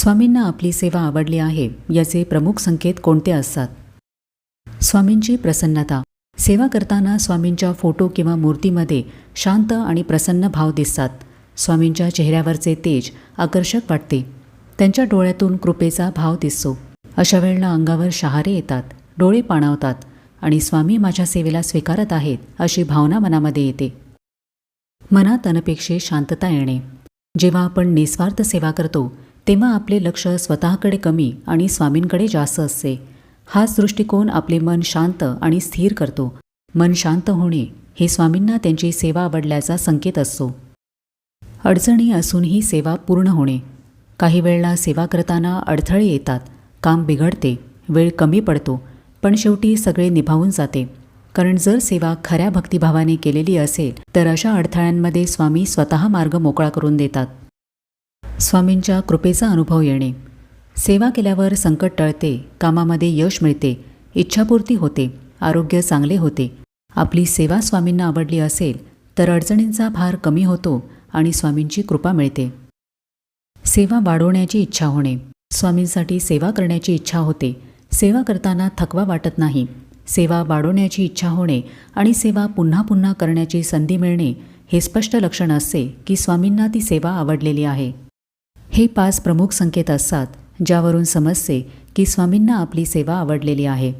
स्वामींना आपली सेवा आवडली आहे याचे प्रमुख संकेत कोणते असतात? स्वामींची प्रसन्नता. सेवा करताना स्वामींच्या फोटो किंवा मूर्तीमध्ये शांत आणि प्रसन्न भाव दिसतात. स्वामींच्या चेहऱ्यावरचे तेज आकर्षक वाटते. त्यांच्या डोळ्यातून कृपेचा भाव दिसतो. अशा वेळेला अंगावर शहारे येतात डोळे पाणावतात आणि स्वामी माझ्या सेवेला स्वीकारत आहेत अशी भावना मनामध्ये येते. मनात अनपेक्षे शांतता येणे. जेव्हा आपण निस्वार्थ सेवा करतो तेव्हा आपले लक्ष स्वतःकडे कमी आणि स्वामींकडे जास्त असते. हाच दृष्टिकोन आपले मन शांत आणि स्थिर करतो. मन शांत होणे हे स्वामींना त्यांची सेवा आवडल्याचा संकेत असतो. अडचणी असूनही सेवा पूर्ण होणे. काही वेळेला सेवा करताना अडथळे येतात. काम बिघडते. वेळ कमी पडतो. पण शेवटी सगळे निभावून जाते. कारण जर सेवा खऱ्या भक्तिभावाने केलेली असेल तर अशा अडथळ्यांमध्ये स्वामी स्वतः मार्ग मोकळा करून देतात. स्वामींच्या कृपेचा अनुभव येणे. सेवा केल्यावर संकट टळते कामामध्ये यश मिळते इच्छापूर्ती होते आरोग्य चांगले होते. आपली सेवा स्वामींना आवडली असेल तर अडचणींचा भार कमी होतो आणि स्वामींची कृपा मिळते. सेवा वाढवण्याची इच्छा होणे. स्वामींसाठी सेवा करण्याची इच्छा होते. सेवा करताना थकवा वाटत नाही. सेवा वाढवण्याची इच्छा होणे आणि सेवा पुन्हा पुन्हा करण्याची संधी मिळणे हे स्पष्ट लक्षण असते की स्वामींना ती सेवा आवडलेली आहे. हे पाच प्रमुख संकेत असतात ज्यावरून समजते की स्वामींना आपली सेवा आवडलेली आहे.